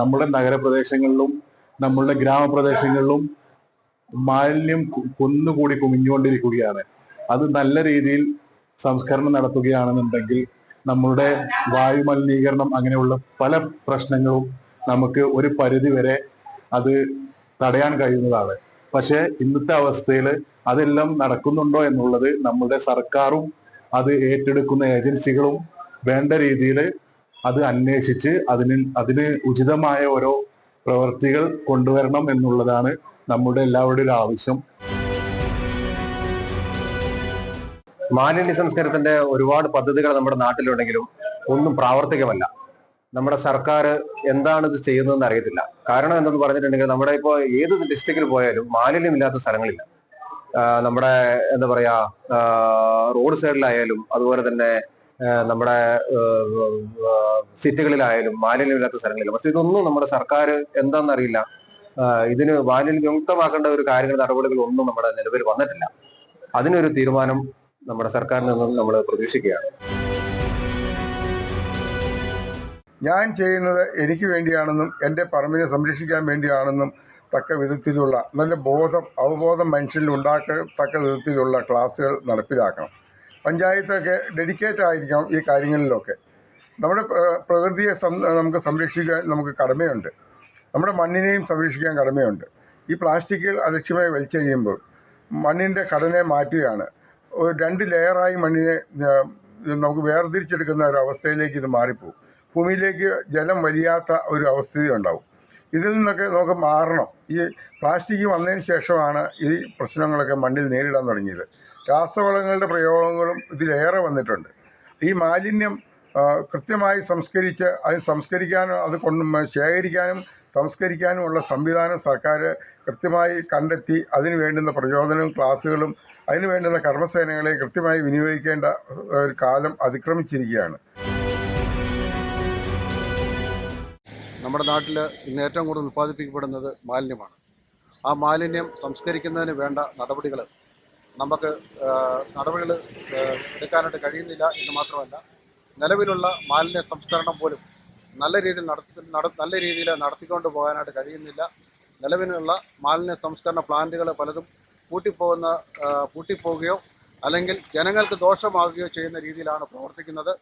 നമ്മുടെ നഗരപ്രദേശങ്ങളിലും നമ്മളുടെ ഗ്രാമപ്രദേശങ്ങളിലും മാലിന്യം കുന്നുകൂടി കുമിഞ്ഞുകൊണ്ടിരിക്കുകയാണ്. അത് നല്ല രീതിയിൽ സംസ്കരണം നടത്തുകയാണെന്നുണ്ടെങ്കിൽ നമ്മളുടെ വായു മലിനീകരണം അങ്ങനെയുള്ള പല പ്രശ്നങ്ങളും നമുക്ക് ഒരു പരിധി വരെ അത് തടയാൻ കഴിയുന്നതാണ്. പക്ഷേ ഇന്നത്തെ അവസ്ഥയിൽ അതെല്ലാം നടക്കുന്നുണ്ടോ എന്നുള്ളത് നമ്മുടെ സർക്കാരും അത് ഏറ്റെടുക്കുന്ന ഏജൻസികളും വേണ്ട രീതിയിൽ അത് അന്വേഷിച്ച് അതിന് അതിന് ഉചിതമായ ഓരോ പ്രവർത്തികൾ കൊണ്ടുവരണം എന്നുള്ളതാണ് നമ്മുടെ എല്ലാവരുടെയും ആവശ്യം. മാലിന്യ സംസ്കാരത്തിന്റെ ഒരുപാട് പദ്ധതികൾ നമ്മുടെ നാട്ടിലുണ്ടെങ്കിലും ഒന്നും പ്രാവർത്തികമല്ല. നമ്മുടെ സർക്കാർ എന്താണ് ഇത് ചെയ്യുന്നതെന്ന് അറിയത്തില്ല. കാരണം എന്തെന്ന് പറഞ്ഞിട്ടുണ്ടെങ്കിൽ നമ്മുടെ ഇപ്പോൾ ഏത് ഡിസ്ട്രിക്റ്റിൽ പോയാലും മാലിന്യമില്ലാത്ത സ്ഥലങ്ങളില്ല. നമ്മുടെ എന്താ പറയാ റോഡ് സൈഡിലായാലും അതുപോലെ തന്നെ നമ്മുടെ സിറ്റികളിലായാലും മാലിന്യമില്ലാത്ത സ്ഥലങ്ങളിലും. പക്ഷെ ഇതൊന്നും നമ്മുടെ സർക്കാർ എന്താണെന്നറിയില്ല. ഇതിന് മാലിന്യം വിമുക്തമാക്കേണ്ട ഒരു കാര്യങ്ങൾ നടപടികൾ ഒന്നും നമ്മുടെ നിലവിൽ വന്നിട്ടില്ല. അതിനൊരു തീരുമാനം നമ്മുടെ സർക്കാരിൽ നിന്നും നമ്മൾ പ്രതീക്ഷിക്കുകയാണ്. ഞാൻ ചെയ്യുന്നത് എനിക്ക് വേണ്ടിയാണെന്നും എന്റെ പറമ്പിനെ സംരക്ഷിക്കാൻ വേണ്ടിയാണെന്നും തക്ക വിധത്തിലുള്ള നല്ല ബോധം അവബോധം മനുഷ്യരിൽ ഉണ്ടാക്കത്തക്ക വിധത്തിലുള്ള ക്ലാസ്സുകൾ നടപ്പിലാക്കണം. പഞ്ചായത്തൊക്കെ ഡെഡിക്കേറ്റ് ആയിരിക്കണം ഈ കാര്യങ്ങളിലൊക്കെ. നമ്മുടെ പ്രകൃതിയെ നമുക്ക് സംരക്ഷിക്കാൻ നമുക്ക് കടമയുണ്ട്. നമ്മുടെ മണ്ണിനെയും സംരക്ഷിക്കാൻ കടമയുണ്ട്. ഈ പ്ലാസ്റ്റിക്കുകൾ അലക്ഷ്യമായി വലിച്ചെറിയുമ്പോൾ മണ്ണിന്റെ ഘടനയെ മാറ്റുകയാണ്. രണ്ട് ലെയറായി മണ്ണിനെ നമുക്ക് വേർതിരിച്ചെടുക്കുന്ന ഒരു അവസ്ഥയിലേക്ക് ഇത് മാറിപ്പോകും. ഭൂമിയിലേക്ക് ജലം വലിയാത്ത ഒരു അവസ്ഥയും ഉണ്ടാവും. ഇതിൽ നിന്നൊക്കെ നമുക്ക് മാറണം. ഈ പ്ലാസ്റ്റിക് വന്നതിന് ശേഷമാണ് ഈ പ്രശ്നങ്ങളൊക്കെ മണ്ണിൽ നേരിടാൻ തുടങ്ങിയത്. രാസവളങ്ങളുടെ പ്രയോഗങ്ങളും ഇതിലേറെ വന്നിട്ടുണ്ട്. ഈ മാലിന്യം കൃത്യമായി സംസ്കരിച്ച് അത് സംസ്കരിക്കാനും അത് കൊണ്ട് ശേഖരിക്കാനും സംസ്കരിക്കാനുമുള്ള സംവിധാനം സർക്കാർ കൃത്യമായി കണ്ടെത്തി അതിന് വേണ്ടുന്ന പ്രചോദനവും ക്ലാസ്സുകളും അതിന് വേണ്ടുന്ന കർമ്മസേനകളെ കൃത്യമായി വിനിയോഗിക്കേണ്ട ഒരു കാലം അതിക്രമിച്ചിരിക്കുകയാണ്. നമ്മുടെ നാട്ടിൽ ഇന്ന് ഏറ്റവും കൂടുതൽ ഉൽപ്പാദിപ്പിക്കപ്പെടുന്നത് മാലിന്യമാണ്. ആ മാലിന്യം സംസ്കരിക്കുന്നതിന് വേണ്ട നടപടികൾ നമുക്ക് നടപടികൾ എടുക്കാനായിട്ട് കഴിയുന്നില്ല എന്ന് മാത്രമല്ല നിലവിലുള്ള മാലിന്യ സംസ്കരണം പോലും നല്ല രീതിയിൽ നടത്തി നട നല്ല രീതിയിൽ നടത്തിക്കൊണ്ട് പോകാനായിട്ട് കഴിയുന്നില്ല. നിലവിലുള്ള മാലിന്യ സംസ്കരണ പ്ലാന്റുകൾ പലതും പൂട്ടിപ്പോകുന്ന പൂട്ടിപ്പോവുകയോ അല്ലെങ്കിൽ ജനങ്ങൾക്ക് ദോഷമാകുകയോ ചെയ്യുന്ന രീതിയിലാണ് പ്രവർത്തിക്കുന്നത്.